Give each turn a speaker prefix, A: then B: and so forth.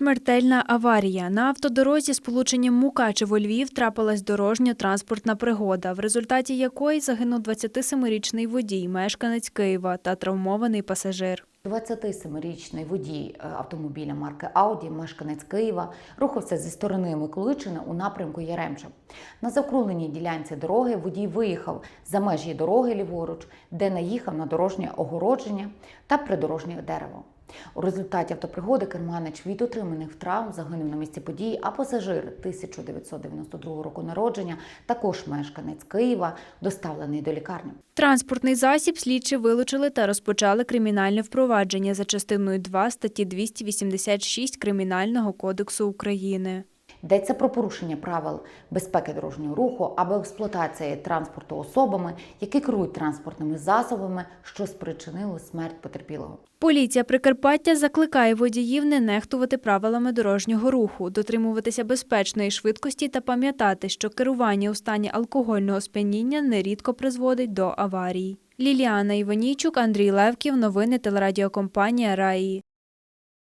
A: Смертельна аварія. На автодорозі з полученням Мукачево-Львів трапилась дорожньо-транспортна пригода, в результаті якої загинув 27-річний водій, мешканець Києва та травмований пасажир.
B: 27-річний водій е, автомобіля марки Ауді, мешканець Києва, рухався зі сторони Миколичини у напрямку Яремча. На закругленій ділянці дороги водій виїхав за межі дороги ліворуч, де наїхав на дорожнє огородження та придорожнє дерево. У результаті автопригоди керманич від отриманих травм загинув на місці події, а пасажир 1992 року народження, також мешканець Києва, доставлений до лікарні.
A: Транспортний засіб слідчі вилучили та розпочали кримінальне впровадження за частиною 2 статті 286 Кримінального кодексу України.
B: Йдеться про порушення правил безпеки дорожнього руху або експлуатації транспорту особами, які керують транспортними засобами, що спричинили смерть потерпілого.
A: Поліція Прикарпаття закликає водіїв не нехтувати правилами дорожнього руху, дотримуватися безпечної швидкості та пам'ятати, що керування у стані алкогольного сп'яніння нерідко призводить до аварій. Ліліана Іванійчук, Андрій Левків. Новини телерадіокомпанія Раї.